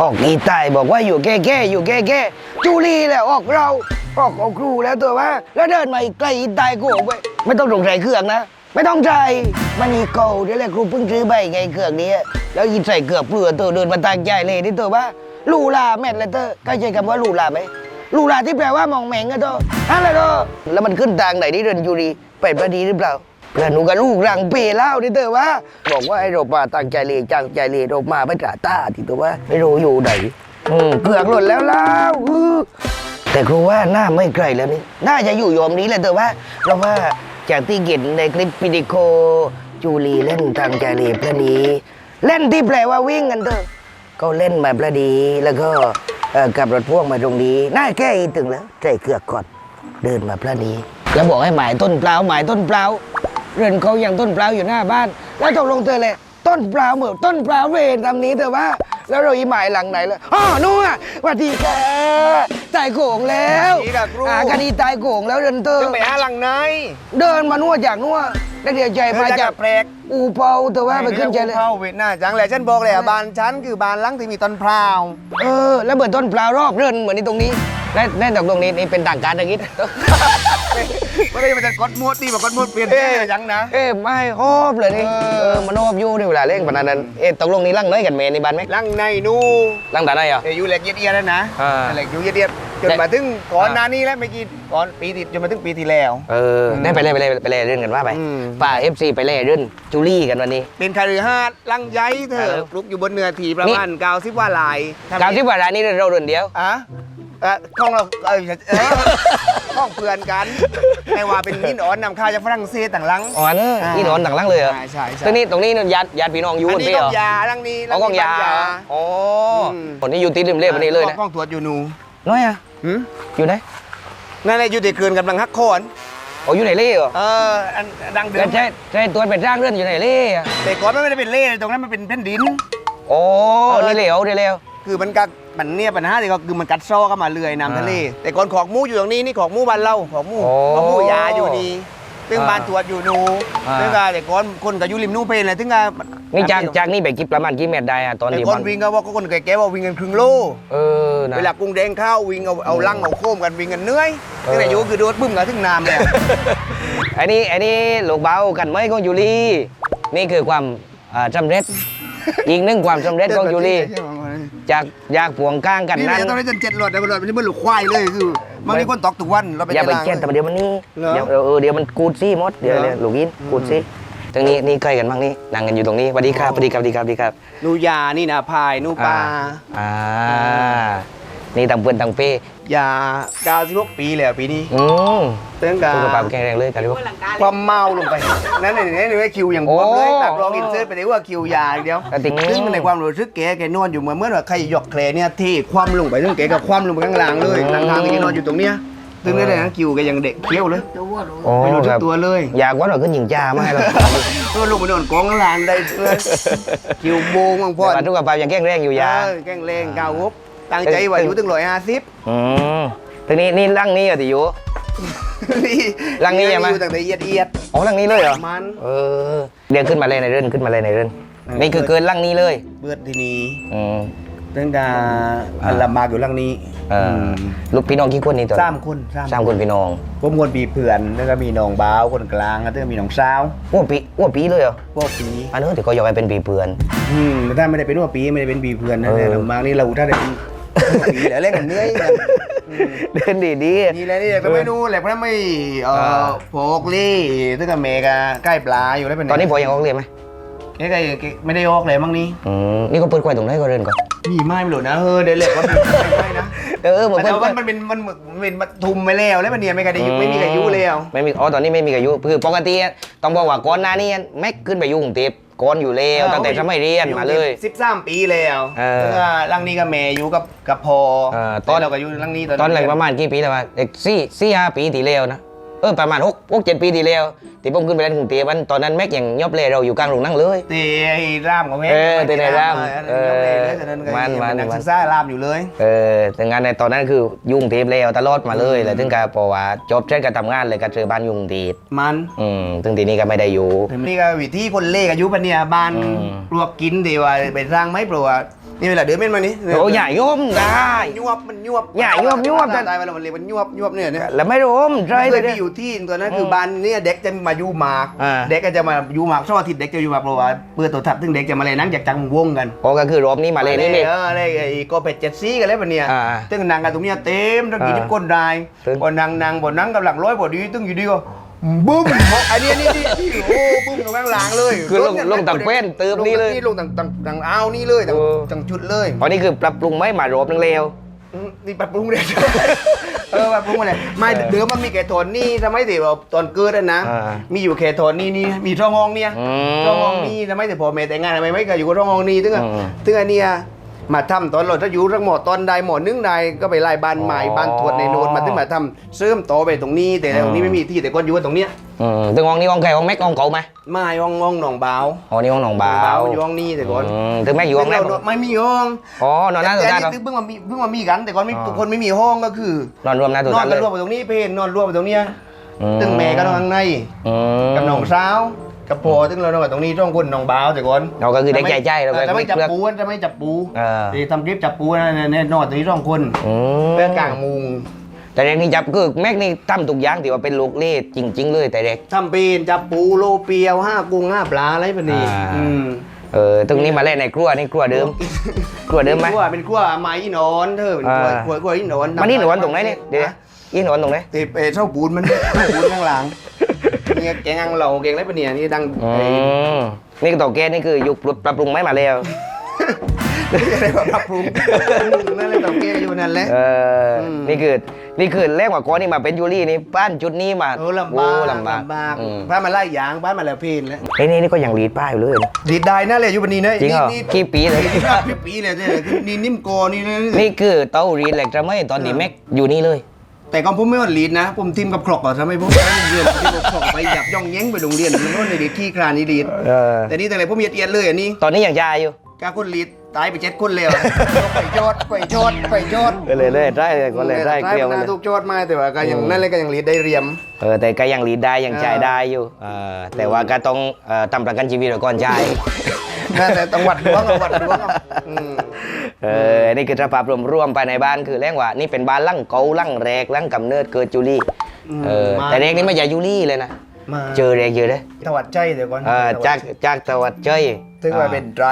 ออกอีตายบอกว่าอยู่แก่ๆอยู่แก่ๆจูลีแหละออกเราออกเอาครูแล้วตัวว่า แล้วเดินมาอีกไกลอีตายกูไปไม่ต้องสงสัยเครื่องนะ ไม่ต้องใจมันอีเก่าเดี๋ยวแหละครูเพิ่งซื้อใบไงเครื่องนี้ แล้วยินใส่เกือบเปลือตัวเดินมาตางใจเลยนี่ตัวว่าลูลาแม่นเลเตอร์ก็ใช่คำว่าลูลาไหมลูลาที่แปลว่ามองแมงอะเตอนั่นแหละเตอแล้วมันขึ้นทางไหนที่เดินยูรีเป็นพอดีหรือเปล่า เพื่อนหนูกับลูกรังเปเล่าดิเตอว่าบอกว่าไอ้โรบาตั้งใจเรียนจังใจเรียนโรบมาไม่ตราตาที่ตัวว่าไม่รู้อยู่ไหนอืมเกือกหล่นแล้วเล่าอือแต่ครูว่าหน้าไม่ไกลแล้วนี่น่าจะอยู่โยมนี้แหละเตอว่าเพราะว่าจากที่เห็นในคลิปวิดีโอจูลีเล่นทางใจเรียนพระดี เล่นที่แปลว่าวิ่งกันเตอก็เล่นมาพระดีแล้วก็กับรถพ่วงมาตรงนี้น่าแก้ถึงแล้วใจเกือกก่อนเดินมาพระนี้แล้วบอกให้หมายต้นเปล่าหมายต้นเปล่า เรือนเขาอย่างต้นเปล่าอยู่หน้าบ้าน แล้วตกลงเธอเลย ต้นเปล่าเหมือนต้นเปล่าเวรทำนี้เธอว่า แล้วเราอีหมายหลังไหนเลยอ๋อนู่นอะสวัสดีแกตายโกงแล้วสวัสดีครับครู อ่าคดีตายโกงแล้วเรือนเธอจึงไปหาหลังไหน เดินมานู่นจากนู่นแล้วเดี๋ยวใจมาเธอจาก แปลก อูเปาเธอว่าไปขึ้นใจเลย เข้าเวียดนามจังแหละฉันบอกเลยอะบ้านฉันคือบ้านหลังที่มีต้นพร้าวเออ แล้วเหมือนต้นเปล่ารอบเรือนเหมือนในตรงนี้และแน่นตรงนี้นี่เป็นต่างการตะกี้ไม่ได้มันจะกดมวดตีแบบกดมวดเปลี่ยนแค่ยังนะ เอ๊ะไม่ฮอบเลยนี่เออเออมันฮอบอยู่ในเวลาเล่นปานนั้นเอ๊ะตกลงนี่ลั่งน้อยกันเมนในบ้านไหมหลังในนู่ลั่งตาได้เหรอเอ้ยอยู่เหล็กเยียดๆแล้วนะอ่าเหล็กอยู่เยียดๆจนมาถึงก่อนหน้านี้แล้วไม่กี่ก่อนปีที่จนมาถึงปีที่แล้ว เออได้ไปเล่นไปเล่นไปเล่นเรื่องกันว่าไปอืมป่าเอฟซีไปเล่นเรื่องจูลี่กันวันนี้ เป็นคารือฮาดลังใยเธเอออปลูกอยู่บนเนื้อที่ประมาณเก้าสิบว่าลายทำกาวที่ว่าร้านนี้เราเดินเดียวอะเอ่อของเราเออเออของเพื่อนกันไม่ว่าเป็นหินอ่อนนำเข้าจากฝรั่งเศสต่างหลังอ๋อเนอะอ่านี่นอนต่างหล่างเลยเหรอใช่ใช่ใช่ตรงนี้ตรงนี้ญาติญาติพี่น้องอยู่อักันนนี้พี่กเหรอองยาลังนี้เอากองยาลันี้อ๋ออืมคนนี้อยู่ตีริมเล่วันนี้เลยนะกล้องตรวจอยู่หนูน้อยอะหืมอยู่ไหนนั่นแหละอยู่ที่เกินกำลังฮักโคน อ๋ออยู่ไหนเล่เหรอเอออันดังเดิแล้วมใช่ใช่ตัวเป็นร่างเรื่องอยู่ไหนเล่อะแต่ก่อนมันไม่ได้เป็นเล่ตรงนั้นมันเป็นแผ่นดิน โอ้นี่เหลวนี่เหลวคือมันกัดมันเนี่ยปัญหาที่ก็คือมันกัดซ้อเข้ามาเรื่อยน้ำทะเลแต่ก่อนขอกหมูอยู่ตรงนี้นี่ขอกหมูบ้านเราขอกหมูโอ้ขอกหมูยาอยู่นี่ซึ่งอ่าบ้านตรวจอยู่นูอ่าซึ่งก็แต่ก่อนคนก็อยู่ริมนู่นเป็นเลยถึงก็นี่จากจากนี่ไปกี่ประมาณกี่เมตรได้อะตอนแต่ที่ก่อมันนวิ่งก็ว่าก็คนแก่ๆว่าวิ่งกันครึ่งโลเออนะเวลากรุงแดงเข้าวิ่งเอาเอาลังเอาโค้มกันวิ่งกันเหนื่อย เออซึ่งอายุคือโดดบึ้มกันถึงน้ำเลยอันนี้อันนี้ลูกเบากันไหมของยูรีนี่คือความอ่าสำเร็จ อีกหนึ่งความสำเร็จของยูรีจากอยากผวงก้างกันนี่นั้นตอนนี้จนเจ็ดหลอดแต่หลอดมันจะเหมือนลูกควายเลยคือมันมีคนตอกทุกวันเราไปอย่าไปล้างแก้แต่เดี๋ยวมันนี่เหรอ เดี๋ยวเออเออเดี๋ยวมันกูดซี่มดเดี๋ยวเหรอเดี๋ยวลูกยินกูดซี่ตรงนี้นี่ใกล้กันบ้างนี่นั่งกันอยู่ตรงนี้สวัสดีครับสวัสดีครับสวัสดีครับสวัสดีครับนูยานี่นะพายนูปลาอ่านี่ต่างเพื่อนต่างเป้ ยา96ปีแล้วปีนี้อืมเตือนกัสุขภาพแข็งแรงเลยกันดีกว่าความเมาลงไป นั่นในในในคิวอย่างโอ้บวมเลยตักลองอินเสิร์ตไปเลยว่าคิวยาอย่างเดียวแต่จริง ซึ่งในความรู้สึกแกแกนอนอยู่เหมือนเมื่อว่าใครหยอกแคลเนี่ยที่ความลงไปซึ่งแกกับความลงไปข้างล่างเลยทางทางที่แกนอนอยู่ตรงเนี้ยซึ่งในนั้นคิวแกยังเด็กเคี้ยวเลยโอ้ไม่รู้คสึกรับตัวเลย อยากว่าเราขึ้นหญิงจ้าไม่ให้เราตัวลงไปนอนกองข้างล่างได้เลยคิวโบงบางพ่อแต่ว่าทุกข์ภาพยังแข็งแรงอยู่ยาเออแกล้งเลงกาวงบ ตั้งใจว่าอยู่ถึงร้อยห้าสิบอืมตรงนี้นี่ร่างนี้เหรอติอยู่หลังนี้ยังไหม อยู่ตั้งแต่เอียดเอียดอ๋อร่างนี้เลยเหรอ มันเออ เดี๋ยวขึ้นมาเลยในเรื่อนขึ้นมาเลยในเรื่อนเออนี่คือเกินร่างนี้เลย เบือดทีนี้อืม ตั้งแต่อ่าลำบากอยู่หลังนี้เอออลูกพี่น้องกี่คนนี่ตัวสามคนสามคนพี่น้องผมคนปีเพื่อนแล้วก็มีน้องบ่าวคนกลางแล้วก็มีน้องสาวอ้วนปีอ้วนปีเลยเหรอ พวกปีอันนี้เดี๋ยวก็อยากให้เป็นปีเพื่อน อืมแต่ถ้าไม่ได้เป็นว่าปีไม่ได้เป็นปีเพื่อนนะเออ แต่ลำบากนี่เราถ้าได้เป็น ปีแล้วเล่นกันเหนื่อยนะอืมเดินดีดี นี่แหละนี่แหละก็ไม่รู้แหละเพราะไม่เอ่อ่า อโผกลี่ตั้งแต่เมกาใกล้ปลาอยู่แล้วเป็นตอนนี้พอยังออกเรียนไหมแค่ไม่ได้ออกเลยมั้งนี่อืมนี่ก็เปิดกล้วยตรงไหนก็เรียนก่อนมีไม้ไม่หลุดนะเฮ้ยเดี๋ยวเหล็กว่ามีไม่นะเออเหมือนแต่เปิดกล้ว่ายมันเป็นมันมันเป็นมันทุมไปแล้วแล้วมันเนี่ยไม่เคยได้ยุไม่มีใครยุแล้วไม่มีอ๋อตอนนี้ไม่มีอายุคือปกติต้องบอกว่าก่อนหน้านี้แม็กขึ้นไปอยุ่กรุงเทพ ก่อนอยู่แล้วตั้งแต่สมัยเรียนมาเลย สิบสามปีแล้วเออ แล้วก็ร่างนี้กับแม่อยู่กับกับพอเออตอนเราก็อยู่ร่างนี้ตอนตอนแรกประมาณกี่ปีแล้ววะเด็กสี่สี่ห้าปีที่แล้วนะ เออประมาณหกหกเจ็ดปีที่แล้วที่ผมขึ้นไปเล่นกรุงเทพมันตอนนั้นแม็กยังยอบเล่เราอยู่กลางโรงหนั่งเลยเตะไอ้ร่ามของแม่เออเตะในร่ามเออเออตอนนั้นก็มันมันยังเป็นักมันศึกษาร่ามอยู่เลยเออแต่งานในตอนนั้นคือยุ่กรุงเทพแล้วตลอดมาเลยแล้วถึงการพอว่าจบเช่นการทำงานเลยก็เจอบ้านยุ่กรุงเทพมันอืมถึงทีนี้ก็ไม่ได้อยู่นี่ก็วิธีคนเล่กับยุปะเนี่ยบ้านอืมปลวกกินดีว่าไปสร้างไม้ปลวก นี่เวลาเดินเม่นมานี่โอ้ใหญ่โยมได้ ยวบมันยวบอย่ายวบยวบ ตายไปแล้วมันเรียกมันยวบยวบเนี่ยเนี่ยแล้วไม่รู้มใช่เคเลยยไปเนี่ย อยู่ที่ตัวนั้นคือบ้านเนี่ยเด็กจะมาอยู่หมาก อ่า เด็กก็จะมาอยู่หมากช่วงอาทิตย์เด็กจะอยู่หมากเพราะว่าเปิดตัวทับซึ่งเด็กจะมาเลยนั่งจากจังวงกันโอ้ก็คือรอบนี้มาเลยนี่นี่ เอออะไรไอ้โกเป็ดเจ็ดซีกันแล้วปะเนี่ยอ่าตึ้งนางกันตรงเนี้ยเต็มทั้งกี่อ่าทิพก้นได้ตึ้งบนนางนางบนนั่งกำลังร้อยบอดีตึ้งอยู่ดีก็ บึ้มไอ้นี่นี่นี่นี่โอ้บึ้มลงข้างหลังเลยคือลงลงต่างเป็นเติมนี่เลยลงต่างต่างต่างอ้าวนี่เลยต่างเออต่างจุดเลยอ๋อนี่คือปรับปรุงไม่มารอบนึงแล้วอืมนี่ปรับปรุงเลยเออปรับปรุงมาเลยไม่เออเดิมมันมีแค่โทนนี่ทำไมถึงแบบตอนเกิดอะนะอ่ามีอยู่แค่โทนนี่นี่มีช่องห้องเนี่ยอืมช่องห้องนี่ทำไมถึงพอเมแต่งงานทำไมไม่เคยอยู่กับช่องห้องนี่ถึงอะอืมถึงอันเนี้ย มาทำตอนเราถ้าอยู่ทั้งหมดตอนใดหมดนึงใดก็ไปไล่บ้านใหม่อ๋อบ้านถวดในโนนมาถึงมาทำเสริมต่อไปตรงนี้ แต่ตรงนี้อืมไม่มีที่แต่ก็อยู่ตรงเนี้ยอืมตึงห้องนี้ห้องใครห้องแม็กห้องเก่าไหมไม่ห้องห้องหนองบาวอ๋อนี่ห้องหนองบาหนองอยู่ห้องนี้แต่ก่อนอืมตึงแม็กอยู่ห้องแรกซึ่เราไม่มีห้องอ๋อนอนหน้าสุแต่ดอัท้านยนี้เพิ่งมามีเพิ่งมามีกันแต่ก่อนไม่ทุกคนไม่มีห้องก็คือนอนรวมหน้าสุดนอท้านยเลกันยรวมไปตรงนี้เพนนอนรวมไปตรงเนี้ยอืมตึงแม่ก็นอนข้างในอืมกับน้องสาว กับพ่อตึงเรานอนกันตรงนี้ช่องคนน้องบ่าวแต่ก่อนเราก็คือเด็กใจใจเราก็จะไม่จับเลือกปูจะไม่จับปูเออที่ทำคลิปจับปูนะเนี่ยนอนตรงนี้ช่องคนอืมเพื่อกลางมุงแต่เด็กนี่จับคือแม็กนี่ทำทุกอย่างที่ว่าเป็นลูกเล่จริง ๆ เลยแต่เด็กทำปีนจับปูโลเปียวห้ากุ้งห้าปลาอะไรแบบนี้อ่าอืมเออตรงนี้มาเล่นในครัวนี่ครัวเดิม ครัวเดิมไหมเป็นขั้วเป็นขั้วไม้อีหนอนเธอเป็นขั้วอ่าขั้วขั้วอีหนอนมันนี่หนอนตรงไหนนี่เดี๋ยวนะนี่หนอนตรงไหนติดเออเท่าปูนมันเท่าปูนข้างหลัง เนี่ยแกงอังเหล่าแกงอะไรปะเนี่ยนี่ดังอืไอ้มนี่ก็ต่อแกนี่คือยุคปรับปรุงไม่มาแล้วอะไรแบบปรับปรุงนั่นแหละต้องแกอยู่นั่นแหละ เอออม นี่คือนี่คือแรกกว่าก่อนนี่มาเป็นยูรี่นี่บ้านจุดนี้มาโอ้ลำบากลำบากลำบากอืมบ้านมาไล่ยางบ้านมาแล้วเพนแล้วเฮ้ยนี่นี่ก็ยังรีดป้ายอยู่เลยนะ ดีดได้นะเลยอยู่บันนี้นะจริงเหรอนี่กี่ปีเลย นี่กี่ปีเลยเนี่ยนี่นิ่มโกนี่นะนี่คือเต้ารีดเหล็กจะไม่ตอนนี้แม็กอยู่นี่เลย แต่ก็ผมไม่ว่าลีดนะ ผมทีมกับครอกอะทำไมผมไปโรงเรียนที่ผมครอกไปหยับย่องแย้งไปโรงเรียนมันก็เลยดีขี้คลานนี่ลีดเออ แต่นี่แต่ไหนผมเอียดเอียดเลยอันนี้ตอนนี้ยังยายอยู่ กาคนลีดตายไปเจ็ดคนแล้วไปยอดไปยอดไปยอดเลยเลยได้เลยก็เลยได้เกลียวหเลน้ายทุกยอดมาแต่ว่าก็ยังนั่นเลยก็ยังลีดได้เรียม เออแต่ก็ยังรีดได้ยังจ่ายเออได้อยู่เออแต่ว่าก็ต้องเอ่อทำประกันชีวิตไว้ก่อนจ่ายนั่นแต่ต้องวัดดวงเอาวัดดวงเอาอืม เออนี่คือสภาพรวมๆภายในบ้านคือเรียกว่า นี่เป็นบ้านหลังเก่าหลังแรกหลังกำเนิดเกิดจูลี่เออแต่เด็กนี่ไม่ใช่จูลี่เลยนะมาเจอเด็กเยอะเลยถวัดใจเดี๋ยวก่อนเออจากจากตะวัดเจยถึงว่าเป็นไตร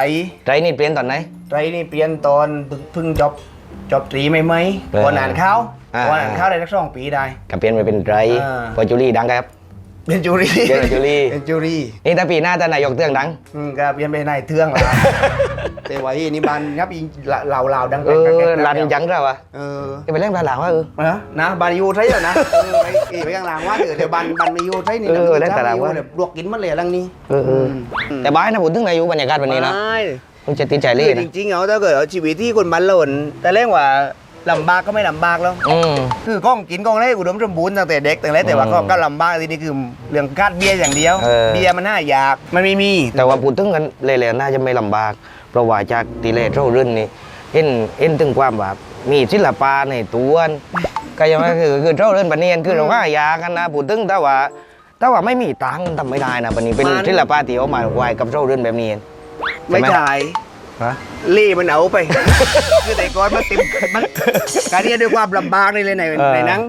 ไรนี่เปลี่ยนตอนไหนไตรนี่เปลี่ยนตอนเพิ่งเพิ่งจบจบตรีไหมไหมเออก่อนอ่านข้าวอ่าก่อนอ่านข้าวได้สักสองปีได้ก็เปลี่ยนไปเป็นไรอ่าพอจูลี่ดังครับเป็นจูรี่เปลี่ยนเป็นจูรี่เป็นจูรี่นี่ถ้าปีหน้าจะนายกเตืองดังอืมก็เปลี่ยนไปนายเทืองละแต่ว่าอีนี่บานยับอีเหล่าเหล่าดังเอแกรกแกรกอแกรกรันยังเราอะเออจะไปเล่นปลาหลางว่าเออเออนะบานยูใช่เหรอนะเออไปอีไปข้างหลังว่าเดี๋ยวเดี๋ยวบานบานมียูใช่นี่เออนะแล้วแต่ละว่าเดี๋ยลวกกินมันเลยลังนี้เออเออแต่บ้านนะผมถึงนายกบรรยากาศวันนี้นะไม่มันจะติดใจเล่คือจนะริงๆเอาถ้าเกิดเอาชีวิตที่คนบ้านหล่นแต่เรื่องว่าลำบากก็ไม่ลำบากแล้วอืมคือก้องกินก้องได้อุดมสมบูรณ์ตั้งแต่เด็กตั้งแต่แต่ว่าอืมก็ก็ลำบากทีนี้คือเรื่องคาดเบียร์อย่างเดียวเออเบียร์มันน่าอยากมันไม่มี แต่ว่าพูดถึงกันเลยๆน่าจะไม่ลำบาก เพราะว่าจากตีเลเท่ารื่นนี่เห็นเห็นถึงความแบบมีศิลปะในตัวนั่นก็ยังไม่คือคือเท่ารื่นปานนียนคือเราก็อยากกันนะพูดถึงแต่ว่าแต่ว่าไม่มีตังค์ทำไม่ได้นะปานนี้เป็นศิลปะที่เอามาไว้กับเท่ารื่นแบบนี้ไม่ใช่ฮะเล่มันเอาไป คือแต่ก่อนมันเต็มมันการเรียนด้วยความลำบากเลยเลยในเออในหนัง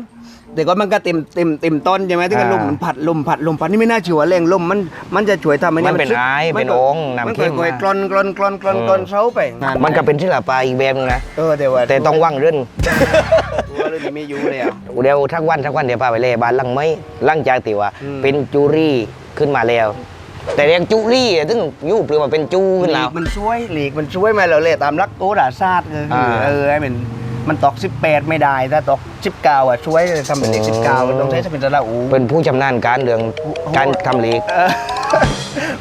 แต่ก่อนมันก็เต็มเต็มเต็มต้นใช่ไหมที่มันอ่าลมมันผัดลมผัดลมผัดนี่ไม่น่าเชื่อว่าแรงลมมันมันจะช่วยทำให้มันเป็นซึกไอมัเป็นก็องค์น้ำมันเข้มค่อยมาๆกลอนกลอนกลอนกลอนกลอนเซาไปมันก็เป็นศิลปะอีกแบบนึงนะเออแต่ว่าแต่ต้องว่างเรื่นตัวเรื่องนี้ไม่อยู่แล้วเดี๋ยวทักวันทักวันเดี๋ยวพาไปเล่บ้านหลังไม้หลังจากที่ว่าอืมเป็นจูรี่ขึ้นมาแล้วแต่เรียกจูรี่อะถึงยูเปลือมาเป็นจูขึ้นหแล้ลีวกมันช่วยหลีกมันช่วยมาเราเลยตามรักโตดาซาดเลยอ่าเออไอ้มัน มันตอก 18 ไม่ได้ถ้าตอก 19 อะช่วยทำเป็นเด็กอืม19มันต้องใช้เป็นระอูเป็นผู้ชำนาญการเรื่องการทำลีกเออ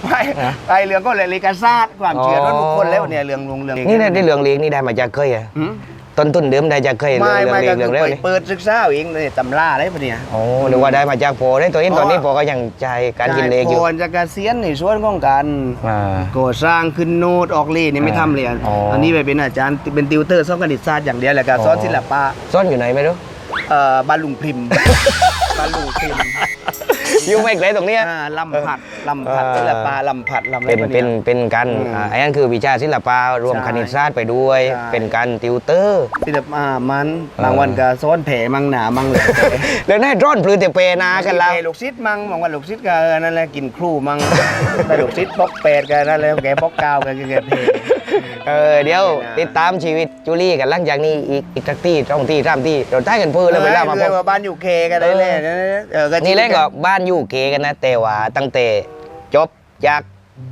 ไม่ไอเรื่องก็เลยลีกาซาดความเชื่อส่วนบุคคลแล้วเนี่ยเรื่องลุงเรื่องนี่ได้เรื่องลีกนี่ได้มาจากเคยอะหืม ต้นต้นเดิมได้จากเคยเรื่ไม่องไม่ลีก็กเรื่คือองเร็วไปนี่เปิดศึกษาเอาเองเนี่ยตำราอะไรปะเนี่ยโอ้หรือว่าได้มาจากโพได้ตัวเองตอนนี้อ๋อโพก็ยังใจการกินเลกอยู่ก่อนจะเกษียณในส่วนของการอ่าก่อสร้างขึ้นโน้ตออกเลขนี่ไม่ทำเลยอะอ๋ออัอันนี้ไปเป็นอาจารย์เป็นติวเตอร์สอนคณิตศาสตร์อย่างเดียวแหละก็สอนศิลปะซ่อนอยู่ไหนไม่รู้เอ่อบ้านลุงพิมพ์บ้านลุงพิมพ์ อยู่ไม่ไกลตรงเนี้ยอ่าลำผัดลำผัดเออศิลปะลำผัดลำอะไรเป็นพวกเป็นยเป็นการอืมอ่าอันนั้นคือวิชาศิลปะรวมใช่คณิตศาสตร์ไปด้วย ใช่ เป็นการติวเตอร์ ศิลปะมันเออบางวันก็ซ้อนแผลมังหนามังเหลยแล้วให้ร่อนปลือเตเปนากันแล้วลูกซิดมังบางวันลูกซิดก็เออนั่นแหละกินครูมังแต่ลูกซิดปอกแปดกันนั่นแหละแกปอกเก้ากันแกเพล เออเดี๋ยวไม่น่าติดตามชีวิตจูลี่กันหลังจากนี้อีกอีกสักที่ช่องที่สามที่เราใต้กันเพื่อแล้วเวลามาพเรื่บองว่าบ้านอยู่เคกันได้เลยเออก็นี่แรกก็บ้านอยู่เกกันนะแต่ว่าตั้งแต่จบจาก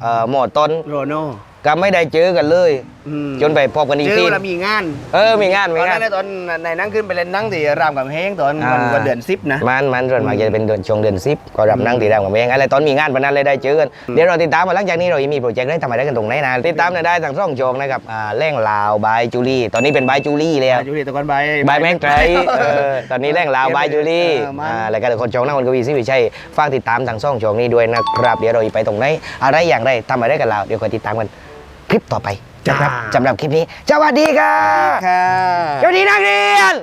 เอ่อหมอต้นโรโน่ ก็ไม่ได้เจอกันเลย อืมจนไปพบกันอีกเจอที่เวลามีงานเออมีงานตมีอนงานั้น นนะตอนในนั่งขึ้นไปเล่นนั่งที่รามกับเฮงตอนวันอ่า วันเดือนสิบนะ มันมันส่วนมากจะเป็นเดือนช่วงเดือนสิบก็รับนั่งตีดาวกับเองอะไรตอนมีงานปนนั้นเลยได้เจอกันเดี๋ยวเราติดตามมาหลังจากนี้เรายังมีโปรเจกต์ได้ทำอะไรกันตรงไหนนะติดตามได้ทางช่องโจงนะครับอ่าแร่งลาวบายจูลี่ตอนนี้เป็นบายจูลี่แล้ว อยู่ที่ตะกอนใบ บายแม็กไตรเออตอนนี้แร่งลาวบายจูลี่เออมัน อ่ารายการคนโจงนะคนกวีซิวิชัยฝากติดตามทางช่องโจงนี้ด้วยนะครับ เดี๋ยวเราไปตรงไหน อะไรอย่างไรทำอะไรกันลาวเดี๋ยวคอยติดตามกัน คลิปต่อไปนะครับจ้า สำหรับคลิปนี้สวัสดีครับสวัสดีนักเรียน